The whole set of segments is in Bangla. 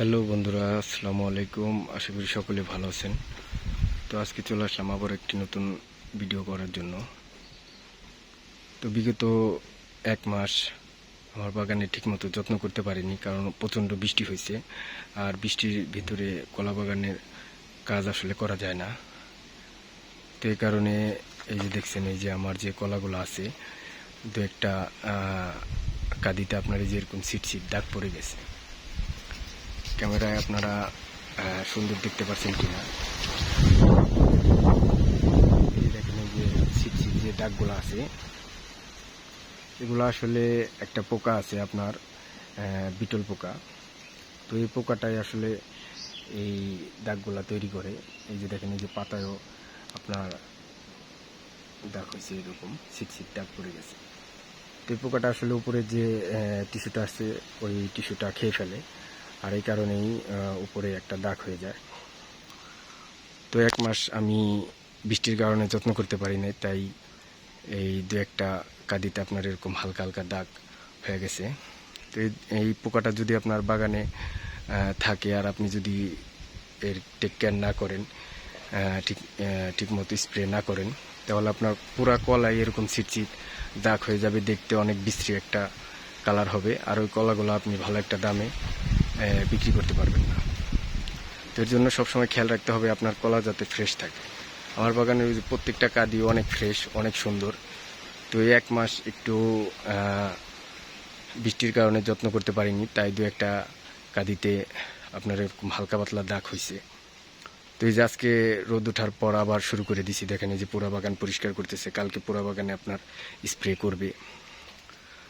হ্যালো বন্ধুরা, আসসালামু আলাইকুম। আশা করি সকলে ভালো আছেন। তো আজকে চলে আসলাম আবার একটি নতুন ভিডিও করার জন্য। তো বিগত এক মাস আমার বাগানে ঠিকমতো যত্ন করতে পারিনি, কারণ প্রচণ্ড বৃষ্টি হয়েছে। আর বৃষ্টির ভিতরে কলা বাগানের কাজ আসলে করা যায় না। তো এই কারণে এই যে দেখছেন, এই যে আমার যে কলাগুলো আছে, দু একটা কাদিতে আপনার এই যে এরকম সিট সিট দাগ পড়ে গেছে। ক্যামেরায় আপনারা সুন্দর দেখতে পাচ্ছেন কিনা। দেখেন যে ছিট ছিট যে দাগগুলো আছে, এগুলো আসলে একটা পোকা আছে আপনার বিটল পোকা। তো এই পোকাটাই আসলে এই দাগগুলা তৈরি করে। এই যে দেখেন, এই যে পাতায়ও আপনার দাগ হয়েছে এরকম ছিট ছিট দাগ পড়ে গেছে। তো এই পোকাটা আসলে উপরে যে টিস্যুটা আছে, ওই টিস্যুটা খেয়ে ফেলে। আর এই কারণেই উপরে একটা দাগ হয়ে যায়। তো এক মাস আমি বৃষ্টির কারণে যত্ন করতে পারি নাই, তাই এই দু একটা কাদিতে আপনার এরকম হালকা হালকা দাগ হয়ে গেছে। তো এই- পোকাটা যদি আপনার বাগানে থাকে আর আপনি যদি এর টেক কেয়ার না করেন ঠিক ঠিকমতো স্প্রে না করেন, তাহলে আপনার পুরা কলাই এরকম ছিটছিট দাগ হয়ে যাবে, দেখতে অনেক বিশ্রী একটা কালার হবে। আর ওই কলাগুলো আপনি ভালো একটা দামে বিক্রি করতে পারবেন না। তো এর জন্য সবসময় খেয়াল রাখতে হবে আপনার কলা যাতে ফ্রেশ থাকে। আমার বাগানের প্রত্যেকটা কাদি অনেক ফ্রেশ অনেক সুন্দর। তো এই এক মাস একটু বৃষ্টির কারণে যত্ন করতে পারিনি, তাই দু একটা কাদিতে আপনার এরকম হালকা পাতলা দাগ হয়েছে তো এই যে আজকে রোদ ওঠার পর আবার শুরু করে দিছি, দেখেন এই যে পুরা বাগান পরিষ্কার করতেছে, কালকে পুরা বাগানে আপনার স্প্রে করবে।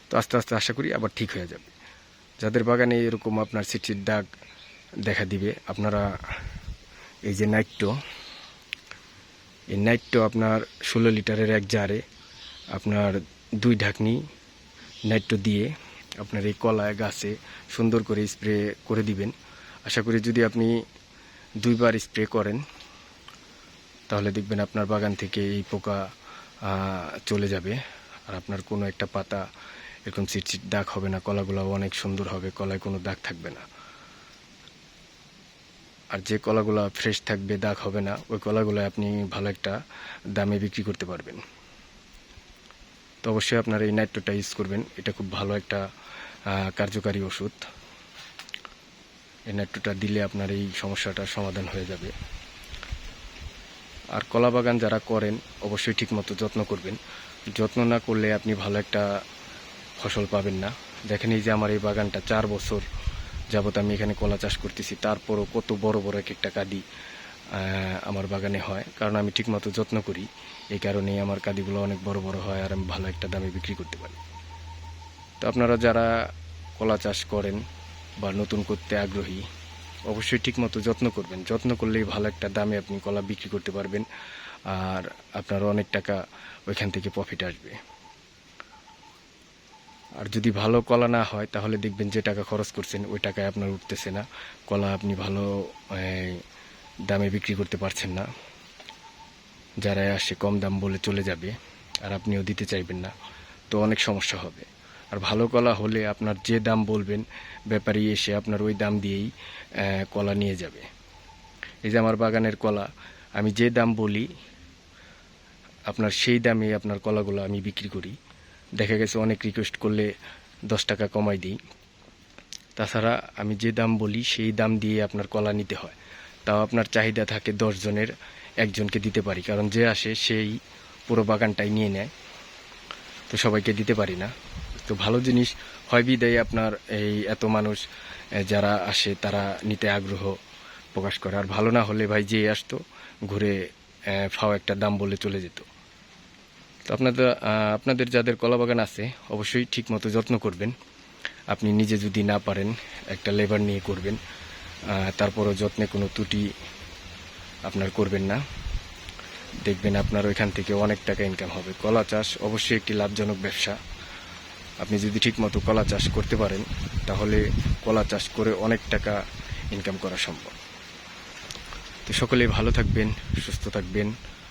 তো আস্তে আস্তে আশা করি আবার ঠিক হয়ে যাবে। যাদের বাগানে এরকম আপনার সিটির দাগ দেখা দিবে, আপনারা এই যে নাইট্টো এই নাইট্টো আপনার ষোলো লিটারের এক জারে আপনার দুই ঢাকনি নাইট্টো দিয়ে আপনার এই কলায় গাছে সুন্দর করে স্প্রে করে দিবেন। আশা করি যদি আপনি দুইবার স্প্রে করেন, তাহলে দেখবেন আপনার বাগান থেকে এই পোকা চলে যাবে। আর আপনার কোনো একটা পাতা এরকম চিটচিট দাগ হবে না কলাগুলো অনেক সুন্দর হবে, কলায় কোনো দাগ থাকবে না। আর যে কলাগুলো ফ্রেশ থাকবে, দাগ হবে না, ওই কলাগুলো আপনি ভালো একটা দামে বিক্রি করতে পারবেন। তো অবশ্যই আপনার এই নাইট্রোটা ইউজ করবেন, এটা খুব ভালো একটা কার্যকারী ওষুধ। এই নাইট্রোটা দিলে আপনার এই সমস্যাটার সমাধান হয়ে যাবে। আর কলা বাগান যারা করেন, অবশ্যই ঠিকমতো যত্ন করবেন। যত্ন না করলে আপনি ভালো একটা ফসল পাবেন না। দেখেন এই যে আমার এই বাগানটা চার বছর যাবত আমি এখানে কলা চাষ করতেছি। তারপরও কত বড় বড় এক একটা কাদি আমার বাগানে হয়। কারণ আমি ঠিকমতো যত্ন করি। এই কারণেই আমার কাদিগুলো অনেক বড় বড় হয় আর আমি ভালো একটা দামে বিক্রি করতে পারি। তো আপনারা যারা কলা চাষ করেন বা নতুন করতে আগ্রহী, অবশ্যই ঠিকমতো যত্ন করবেন। যত্ন করলেই ভালো একটা দামে আপনি কলা বিক্রি করতে পারবেন। আর আপনার অনেক টাকা ওইখান থেকে প্রফিট আসবে। আর যদি ভালো কলা না হয়, তাহলে দেখবেন যে টাকা খরচ করছেন, ওই টাকায় আপনার উঠতেছে না। কলা আপনি ভালো দামে বিক্রি করতে পারছেন না। যারা আসে কম দাম বলে চলে যাবে, আর আপনিও দিতে চাইবেন না, তো অনেক সমস্যা হবে। আর ভালো কলা হলে আপনার যে দাম বলবেন, ব্যাপারী এসে আপনার ওই দাম দিয়েই কলা নিয়ে যাবে। এই যে আমার বাগানের কলা, আমি যে দাম বলি, আপনার সেই দামে আপনার কলাগুলো আমি বিক্রি করি। দেখা গেছে অনেক রিকোয়েস্ট করলে দশ টাকা কমাই দিই। তাছাড়া আমি যে দাম বলি, সেই দাম দিয়ে আপনার কলা নিতে হয়। তাও আপনার চাহিদা থাকে জনের একজনকে দিতে পারি, কারণ যে আসে সেই পুরো বাগানটাই নিয়ে নেয়। তো সবাইকে দিতে পারি না। তো ভালো জিনিস, হয় বিদায় আপনার এই এত মানুষ যারা আসে তারা নিতে আগ্রহ প্রকাশ করে। আর ভালো না হলে ভাই যে আসতো, ঘুরে ফাও একটা দাম বলে চলে যেত। তো আপনাদের আপনাদের যাদের কলা বাগান আছে, অবশ্যই ঠিকমতো যত্ন করবেন। আপনি নিজে যদি না পারেন, একটা লেবার নিয়ে করবেন তারপরও যত্নে কোনো ত্রুটি আপনার করবেন না। দেখবেন আপনার ওইখান থেকে অনেক টাকা ইনকাম হবে। কলা চাষ অবশ্যই একটি লাভজনক ব্যবসা। আপনি যদি ঠিকমতো কলা চাষ করতে পারেন, তাহলে কলা চাষ করে অনেক টাকা ইনকাম করা সম্ভব। তো সকলেই ভালো থাকবেন, সুস্থ থাকবেন।